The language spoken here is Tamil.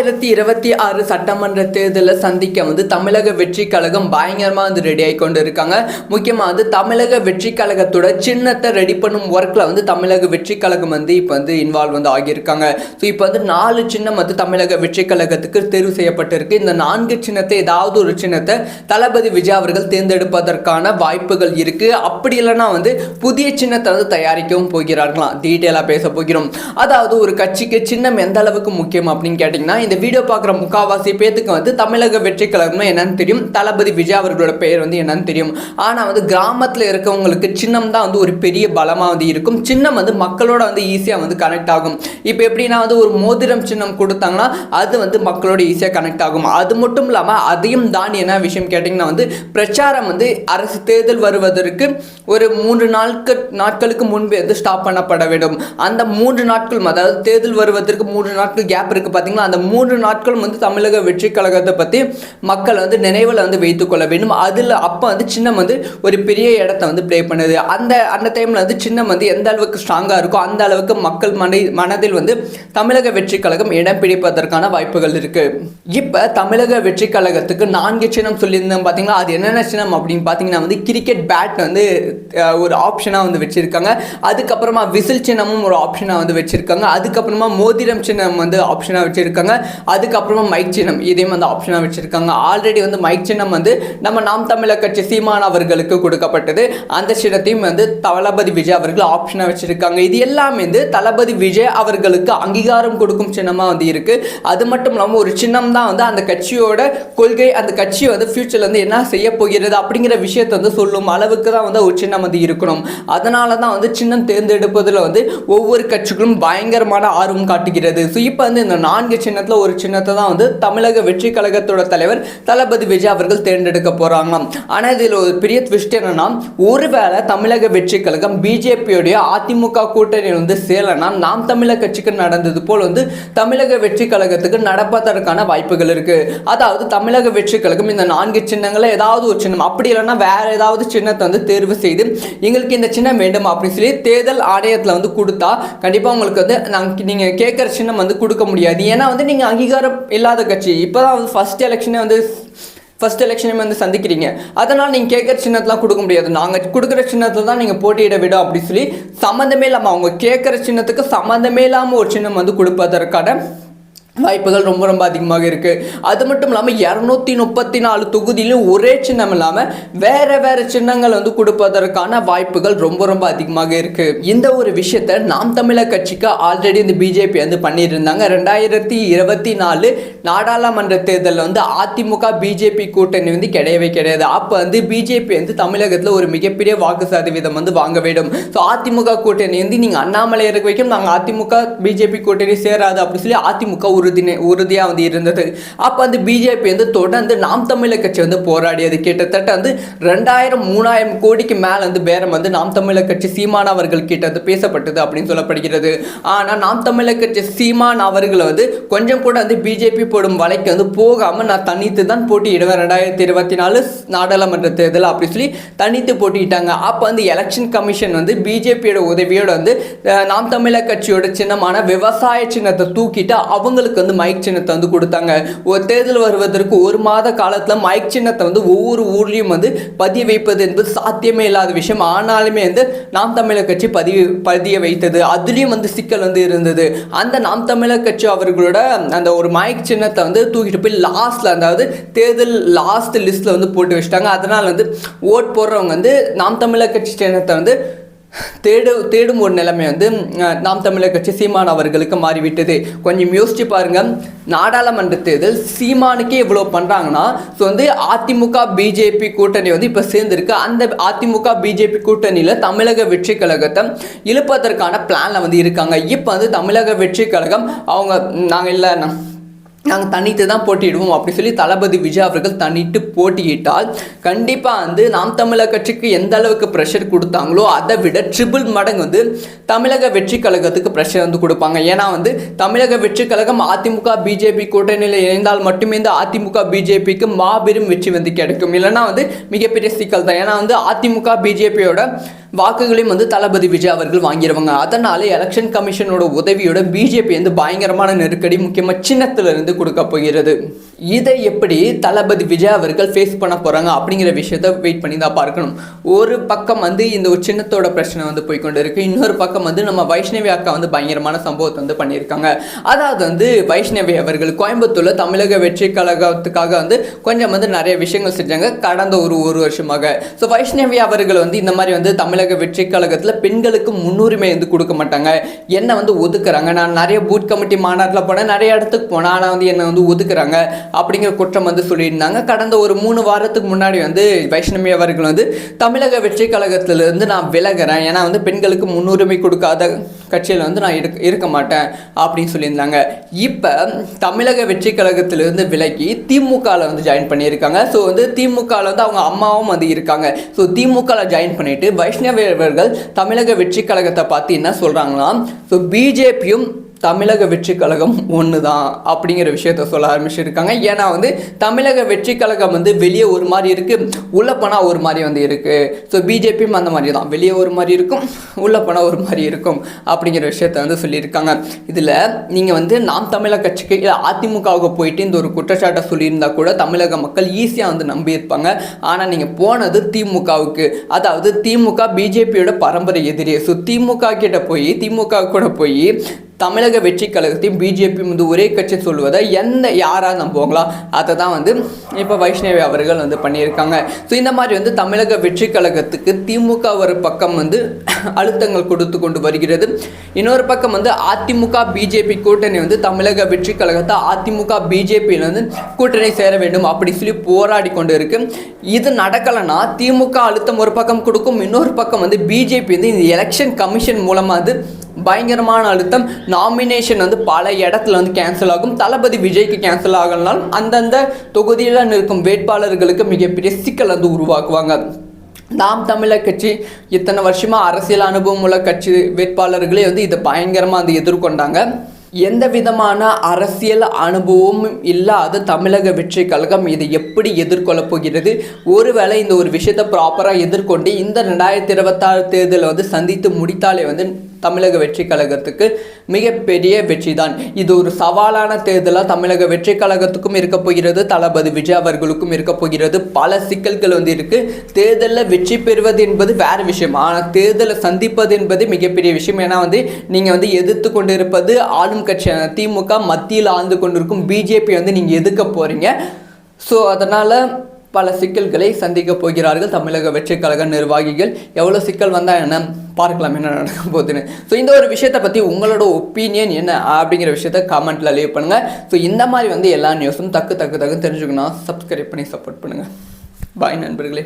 ரெண்டாயிரத்தி இருபத்தி ஆறு சட்டமன்ற தேர்தலில் சந்திக்க வந்து தமிழக வெற்றி கழகம் பயங்கரமாக வந்து ரெடி ஆகி கொண்டு இருக்காங்க முக்கியமாக வந்து தமிழக வெற்றி கழகத்தோட சின்னத்தை ரெடி பண்ணும் ஒர்க்கில் வந்து தமிழக வெற்றி கழகம் வந்து இப்போ வந்து இன்வால்வ் வந்து ஆகியிருக்காங்க. ஸோ இப்போ வந்து நாலு சின்னம் வந்து தமிழக வெற்றி கழகத்துக்கு தேர்வு செய்யப்பட்டிருக்கு. இந்த நான்கு சின்னத்தை ஏதாவது ஒரு சின்னத்தை தளபதி விஜய் அவர்கள் தேர்ந்தெடுப்பதற்கான வாய்ப்புகள் இருக்குது அப்படி இல்லைன்னா வந்து புதிய சின்னத்தை வந்து தயாரிக்கவும் போகிறார்களாம். டீட்டெயிலாக பேச போகிறோம். அதாவது ஒரு கட்சிக்கு சின்னம் எந்த அளவுக்கு முக்கியம் அப்படின்னு கேட்டிங்கன்னா இந்த வீடியோ பார்க்குற முக்காவாசி பேத்துக்கு வந்து தமிழக வெற்றி கழகம்னா என்னன்னு தெரியும். தளபதி விஜய் அவர்களோட பெயர் வந்து என்னன்னு தெரியும். ஆனால் வந்து கிராமத்தில் இருக்கவங்களுக்கு சின்னம் தான் வந்து ஒரு பெரிய பலமாக வந்து இருக்கும். சின்னம் வந்து மக்களோட வந்து ஈஸியாக வந்து கனெக்ட் ஆகும். இப்போ எப்படின்னா வந்து ஒரு மோதிரம் சின்னம் கொடுத்தாங்கன்னா அது வந்து மக்களோட ஈஸியாக கனெக்ட் ஆகும். அது மட்டும் இல்லாமல் அதையும் தாண்டி என்ன விஷயம் கேட்டிங்கன்னா வந்து பிரச்சாரம் வந்து அரசு தேர்தல் வருவதற்கு ஒரு மூன்று நாட்கள் நாட்களுக்கு முன்பே வந்து ஸ்டாப் பண்ணப்பட வேண்டும். அந்த மூன்று நாட்கள் அதாவது தேர்தல் வருவதற்கு மூன்று நாட்கள் கேப் இருக்குது பார்த்தீங்களா அந்த மூன்று நாட்களும் வந்து தமிழக வெற்றி கழகத்தை பற்றி மக்கள் வந்து நினைவில் வந்து வைத்துக்கொள்ள வேண்டும். அதில் அப்போ வந்து சின்னம் வந்து ஒரு பெரிய இடத்த வந்து ப்ளே பண்ணுது. அந்த அந்த டைமில் வந்து சின்னம் வந்து எந்த அளவுக்கு ஸ்ட்ராங்காக இருக்கோ அந்த அளவுக்கு மக்கள் மனை மனதில் வந்து தமிழக வெற்றி கழகம் இடம் பிடிப்பதற்கான வாய்ப்புகள் இருக்குது இப்போ தமிழக வெற்றி கழகத்துக்கு நான்கு சின்னம் சொல்லியிருந்தேன் பார்த்தீங்களா அது என்னென்ன சின்னம் அப்படின்னு பார்த்தீங்கன்னா வந்து கிரிக்கெட் பேட் வந்து ஒரு ஆப்ஷனாக வந்து வச்சுருக்காங்க. அதுக்கப்புறமா விசில் சின்னமும் ஒரு ஆப்ஷனாக வந்து வச்சுருக்காங்க. அதுக்கப்புறமா மோதிரம் சின்னம் வந்து ஆப்ஷனாக வச்சுருக்காங்க. அதுக்கப்புறமா மைக் சின்னம். இதையும் வந்து ஆப்ஷனாக வச்சுருக்காங்க. ஆல்ரெடி வந்து மைக் சின்னம் வந்து நம்ம நாம் தமிழர் கட்சி சீமான் அவர்களுக்கு கொடுக்கப்பட்டது. அந்த சின்னத்தையும் வந்து தளபதி விஜய் அவர்கள் ஆப்ஷனாக வச்சுருக்காங்க. இது எல்லாமே வந்து தளபதி விஜய் அவர்களுக்கு அங்கீகாரம் கொடுக்கும் சின்னமாக வந்து இருக்குது அது மட்டும் இல்லாமல் ஒரு சின்னம் தான் வந்து அந்த கட்சியோட கொள்கை அந்த கட்சி வந்து ஃப்யூச்சரில் வந்து என்ன செய்ய போகிறது அப்படிங்கிற விஷயத்தை வந்து சொல்லும் அளவுக்கு தான் வந்து ஒரு சின்னம் வந்து இருக்கணும். அதனால தான் வந்து சின்னம் தேர்ந்தெடுப்பதில் வந்து ஒவ்வொரு கட்சிகளும் பயங்கரமான ஆர்வம் காட்டுகிறது. ஸோ இப்போ வந்து இந்த நான்கு சின்னத்தில் ஒரு சின்னத்தை தான் வந்து தமிழக வெற்றி கழகத்தோட தலைவர் தளபதி விஜய் அவர்கள் தேர்ந்தெடுக்க போகிறாங்க ஆனால் இதில் ஒரு பெரிய ட்விஸ்ட் என்னன்னா ஒருவேளை தமிழக வெற்றி கழகம் பிஜேபியோடைய அதிமுக கூட்டணி வந்து சேலனா நாம் தமிழர் கட்சிக்கு நடந்தது போல் வந்து தமிழக வெற்றி கழகத்துக்கு நடப்பதற்கான வாய்ப்புகள் இருக்கு. அதாவது தமிழக வெற்றி கழகம் இந்த நான்கு சின்னங்களை ஏதாவது ஒரு சின்னம் அப்படி இல்லைன்னா வேற ஏதாவது சின்னத்தை வந்து தேர்வு செய்து எங்களுக்கு இந்த சின்னம் வேண்டும் அப்படின்னு சொல்லி தேர்தல் ஆணையத்தில் வந்து கொடுத்தா கண்டிப்பாக உங்களுக்கு வந்து நாங்கள் நீங்கள் கேட்குற சின்னம் வந்து கொடுக்க முடியாது. ஏன்னா வந்து நீங்கள் அங்கீகாரம் இல்லாத கட்சி. இப்போ தான் வந்து ஃபர்ஸ்ட் எலெக்ஷனே வந்து ஃபர்ஸ்ட் எலெக்ஷனே வந்து சந்திக்கிறீங்க. அதனால் நீங்கள் கேட்குற சின்னத்தெலாம் கொடுக்க முடியாது. நாங்கள் கொடுக்குற சின்னத்தில் தான் நீங்கள் போட்டியிட விடும் அப்படின்னு சொல்லி சம்மந்தமே இல்லாமல் அவங்க கேட்குற சின்னத்துக்கு சம்மந்தமே இல்லாமல் ஒரு சின்னம் வந்து கொடுப்பதற்கான வாய்ப்புகள் ரொம்ப ரொம்ப அதிகமாக இருக்குது அது மட்டும் இல்லாமல் இரநூத்தி முப்பத்தி நாலு தொகுதியிலும் ஒரே சின்னம் இல்லாமல் வேறு வேறு சின்னங்கள் வந்து கொடுப்பதற்கான வாய்ப்புகள் ரொம்ப ரொம்ப அதிகமாக இருக்குது இந்த ஒரு விஷயத்தை நாம் தமிழர் கட்சிக்கு ஆல்ரெடி இந்த பிஜேபி வந்து பண்ணியிருந்தாங்க. ரெண்டாயிரத்தி இருபத்தி நாலு நாடாளுமன்ற தேர்தலில் வந்து அதிமுக பிஜேபி கூட்டணி வந்து கிடையவே கிடையாது. அப்போ வந்து பிஜேபி வந்து தமிழகத்தில் ஒரு மிகப்பெரிய வாக்கு சதவீதம் வந்து வாங்க வேண்டும். ஸோ அதிமுக கூட்டணி வந்து நீங்கள் அண்ணாமலை இருக்க வைக்கும் நாங்கள் அதிமுக பிஜேபி கூட்டணி சேராது அப்படின்னு சொல்லி அதிமுக ஒரு உறுதி உறுதியாக வந்து இருந்தது. அப்போ வந்து பிஜேபி வந்து தொடர்ந்து நாம் தமிழர் கட்சி வந்து போராடியது. கிட்டத்தட்ட வந்து ரெண்டாயிரம் மூணாயிரம் கோடிக்கு மேலே வந்து பேரம் வந்து நாம் தமிழர் கட்சி சீமான் அவர்கள் கிட்ட வந்து பேசப்பட்டது அப்படின்னு சொல்லப்படுகிறது. ஆனால் நாம் தமிழர் கட்சி சீமான் அவர்களை வந்து கொஞ்சம் கூட வந்து பிஜேபி போடும் வலைக்கு வந்து போகாமல் நான் தனித்து தான் போட்டியிடுவேன். ரெண்டாயிரத்தி இருபத்தி நாலு நாடாளுமன்ற தேர்தல் அப்படி சொல்லி தனித்து போட்டியிட்டாங்க. அப்போ வந்து எலெக்ஷன் கமிஷன் வந்து பிஜேபியோட உதவியோடு வந்து நாம் தமிழர் கட்சியோட சின்னமான விவசாய சின்னத்தை தூக்கிட்டு அவங்களுக்கு வந்து மைக் சின்னத்தை வந்து கொடுத்தாங்க. ஒரு தேர்தல் வருவதற்கு ஒரு மாத காலத்தில் மைக் சின்னத்தை வந்து ஒவ்வொரு ஊர்லேயும் வந்து பதிய வைப்பது என்பது சாத்தியமே இல்லாத விஷயம். ஆனாலுமே வந்து நாம் தமிழர் கட்சி பதிவு பதிய வைத்தது. அதுலேயும் வந்து சிக்கல் வந்து இருந்தது. அந்த நாம் தமிழர் கட்சி அவர்களோட அந்த ஒரு மைக் சின்னத்தை வந்து தூக்கிட்டு போய் லாஸ்ட்டில் அதாவது தேர்தல் லாஸ்ட் லிஸ்ட்டில் வந்து போட்டு வச்சிட்டாங்க. அதனால் வந்து ஓட் போடுறவங்க வந்து நாம் தமிழர் கட்சி சின்னத்தை வந்து தேடு தேடும் ஒரு நிலைமை வந்து நாம் தமிழர் கட்சி சீமான் அவர்களுக்கு மாறிவிட்டது. கொஞ்சம் யோசிச்சு பாருங்க. நாடாளுமன்ற தேர்தல் சீமானுக்கே இவ்வளோ பண்ணுறாங்கன்னா ஸோ வந்து அதிமுக பிஜேபி கூட்டணி வந்து இப்போ சேர்ந்துருக்கு. அந்த அதிமுக பிஜேபி கூட்டணியில் தமிழக வெற்றி கழகத்தை இழுப்பதற்கான பிளானில் வந்து இருக்காங்க. இப்போ வந்து தமிழக வெற்றி கழகம் அவங்க நாங்கள் இல்லை நாங்கள் தனித்து தான் போட்டியிடுவோம். அப்படி சொல்லி தளபதி விஜய் அவர்கள் தனித்து போட்டியிட்டால் கண்டிப்பாக வந்து நாம் தமிழர் கட்சிக்கு எந்த அளவுக்கு ப்ரெஷர் கொடுத்தாங்களோ அதை விட ட்ரிபிள் மடங்கு வந்து தமிழக வெற்றி கழகத்துக்கு ப்ரெஷர் வந்து கொடுப்பாங்க. ஏன்னா வந்து தமிழக வெற்றி கழகம் அதிமுக பிஜேபி கூட்டணியில் இணைந்தால் மட்டுமே இந்த அதிமுக பிஜேபிக்கு மாபெரும் வெற்றி வந்து கிடைக்கும். இல்லைன்னா வந்து மிகப்பெரிய சிக்கல் தான். ஏன்னா வந்து அதிமுக பிஜேபியோட வாக்குகளையும் வந்து தளபதி விஜய் அவர்கள் வாங்கிடுவாங்க அதனால எலெக்ஷன் கமிஷனோட உதவியோட பிஜேபி வந்து பயங்கரமான நெருக்கடி முக்கியமாக சின்னத்திலிருந்து கொடுக்க போகிறது. இதை எப்படி தளபதி விஜய் அவர்கள் ஃபேஸ் பண்ண போகிறாங்க அப்படிங்கிற விஷயத்த வெயிட் பண்ணி தான் பார்க்கணும். ஒரு பக்கம் வந்து இந்த ஒரு சின்னத்தோட பிரச்சனை வந்து போய்க்கொண்டு இருக்கு இன்னொரு பக்கம் வந்து நம்ம வைஷ்ணவி அக்கா வந்து பயங்கரமான சம்பவத்தை வந்து பண்ணியிருக்காங்க. அதாவது வந்து வைஷ்ணவி அவர்கள் கோயம்புத்தூரில் தமிழக வெற்றி கழகத்துக்காக வந்து கொஞ்சம் வந்து நிறைய விஷயங்கள் செஞ்சாங்க. கடந்த ஒரு ஒரு வருஷமாக. ஸோ வைஷ்ணவி அவர்கள் வந்து இந்த மாதிரி வந்து தமிழ் தமிழக வெற்றி கழகத்தில் பெண்களுக்கு முன்னுரிமை வந்து கொடுக்க மாட்டாங்க. என்னை வந்து ஒதுக்குறாங்க. நான் நிறைய பூத் கமிட்டி மாநாட்டில் போனேன். நிறைய இடத்துக்கு போனேன். ஆனால் வந்து என்னை வந்து ஒதுக்குறாங்க. அப்படிங்கிற குற்றம் வந்து சொல்லியிருந்தாங்க. கடந்த ஒரு மூணு வாரத்துக்கு முன்னாடி வந்து வைஷ்ணவி அவர்கள் வந்து தமிழக வெற்றி கழகத்திலிருந்து நான் விலகிறேன். ஏன்னா வந்து பெண்களுக்கு முன்னுரிமை கொடுக்காத கட்சியில் வந்து நான் இருக்க இருக்க மாட்டேன் அப்படின்னு சொல்லியிருந்தாங்க. இப்போ தமிழக வெற்றி கழகத்திலிருந்து விலகி திமுகவில் வந்து ஜாயின் பண்ணியிருக்காங்க. ஸோ வந்து திமுகவில் வந்து அவங்க அம்மாவும் வந்து இருக்காங்க. ஸோ திமுகவில் ஜாயின் பண்ணிட்டு வைஷ்ணவ அவர்கள் தமிழக வெற்றி கழகத்தை பார்த்து என்ன சொல்கிறாங்கன்னா ஸோ பிஜேபியும் தமிழக வெற்றி கழகம் ஒன்று தான் அப்படிங்கிற விஷயத்த சொல்ல ஆரம்பிச்சிருக்காங்க. ஏன்னா வந்து தமிழக வெற்றி கழகம் வந்து வெளியே ஒரு மாதிரி இருக்குது உள்ளே போனால் ஒரு மாதிரி வந்து இருக்குது ஸோ பிஜேபியும் அந்த மாதிரி தான் வெளியே ஒரு மாதிரி இருக்கும் உள்ளே போனால் ஒரு மாதிரி இருக்கும் அப்படிங்கிற விஷயத்த வந்து சொல்லியிருக்காங்க. இதில் நீங்கள் வந்து நாம் தமிழக கட்சிக்கு இல்லை அதிமுகவுக்கு போயிட்டு இந்த ஒரு குற்றச்சாட்டை சொல்லியிருந்தால் கூட தமிழக மக்கள் ஈஸியாக வந்து நம்பியிருப்பாங்க. ஆனால் நீங்கள் போனது திமுகவுக்கு. அதாவது திமுக பிஜேபியோட பரம்பரை எதிரி. ஸோ திமுக கிட்ட போய் திமுக கூட போய் தமிழக வெற்றி கழகத்தையும் பிஜேபியும் வந்து ஒரே கட்சி சொல்லுவதை எந்த யாராக நம்புவாங்களா அதை தான் வந்து இப்போ வைஷ்ணவி அவர்கள் வந்து பண்ணியிருக்காங்க. ஸோ இந்த மாதிரி வந்து தமிழக வெற்றி கழகத்துக்கு திமுக ஒரு பக்கம் வந்து அழுத்தங்கள் கொடுத்து கொண்டு வருகிறது. இன்னொரு பக்கம் வந்து அதிமுக பிஜேபி கூட்டணி வந்து தமிழக வெற்றி கழகத்தை அதிமுக பிஜேபியில் வந்து கூட்டணி சேர வேண்டும் அப்படி சொல்லி போராடி கொண்டு இருக்கு. இது நடக்கலைன்னா திமுக அழுத்தம் ஒரு பக்கம் கொடுக்கும் இன்னொரு பக்கம் வந்து பிஜேபி வந்து இந்த எலெக்ஷன் கமிஷன் மூலமாக வந்து பயங்கரமான அழுத்தம். நாமினேஷன் வந்து பல இடத்துல வந்து கேன்சல் ஆகும். தளபதி விஜய்க்கு கேன்சல் ஆகலனாலும் அந்தந்த தொகுதியில் இருக்கும் வேட்பாளர்களுக்கு மிகப்பெரிய சிக்கல் வந்து உருவாக்குவாங்க. நாம் தமிழர் கட்சி இத்தனை வருஷமாக அரசியல் அனுபவம் உள்ள கட்சி வேட்பாளர்களே வந்து இதை பயங்கரமாக வந்து எதிர்கொண்டாங்க. எந்த விதமான அரசியல் அனுபவமும் இல்லாத தமிழக வெற்றி கழகம் இதை எப்படி எதிர்கொள்ளப் போகிறது? ஒருவேளை இந்த ஒரு விஷயத்தை ப்ராப்பராக எதிர்கொண்டு இந்த ரெண்டாயிரத்தி இருபத்தாறு தேர்தலை வந்து சந்தித்து முடித்தாலே வந்து தமிழக வெற்றி கழகத்துக்கு மிகப்பெரிய வெற்றி தான் இது ஒரு சவாலான தேர்தலாக தமிழக வெற்றி கழகத்துக்கும் இருக்க போகிறது தளபதி விஜய் அவர்களுக்கும் இருக்க போகிறது. பல சிக்கல்கள் வந்து இருக்கு. தேர்தலில் வெற்றி பெறுவது என்பது வேற விஷயம். ஆனால் தேர்தலை சந்திப்பது என்பது மிகப்பெரிய விஷயம். ஏன்னா வந்து நீங்கள் வந்து எதிர்த்து கொண்டு இருப்பது ஆளும் கட்சியான திமுக மத்தியில் ஆழ்ந்து கொண்டிருக்கும். பிஜேபி வந்து நீங்கள் எதிர்க்க போகிறீங்க ஸோ அதனால் பல சிக்கல்களை சந்திக்க போகிறார்கள் தமிழக வெற்றிக் கழக நிர்வாகிகள். எவ்வளோ சிக்கல் வந்தால் என்ன? பார்க்கலாம் என்ன நடக்க போகுதுன்னு. ஸோ இந்த ஒரு விஷயத்தை பற்றி உங்களோட ஒப்பீனியன் என்ன அப்படிங்கிற விஷயத்த கமெண்ட்டில் லீவ் பண்ணுங்கள் ஸோ இந்த மாதிரி வந்து எல்லா நியூஸும் தக்கு தக்கு தக்கு தெரிஞ்சுக்கணும். சப்ஸ்கிரைப் பண்ணி சப்போர்ட் பண்ணுங்கள் பாய் நண்பர்களே.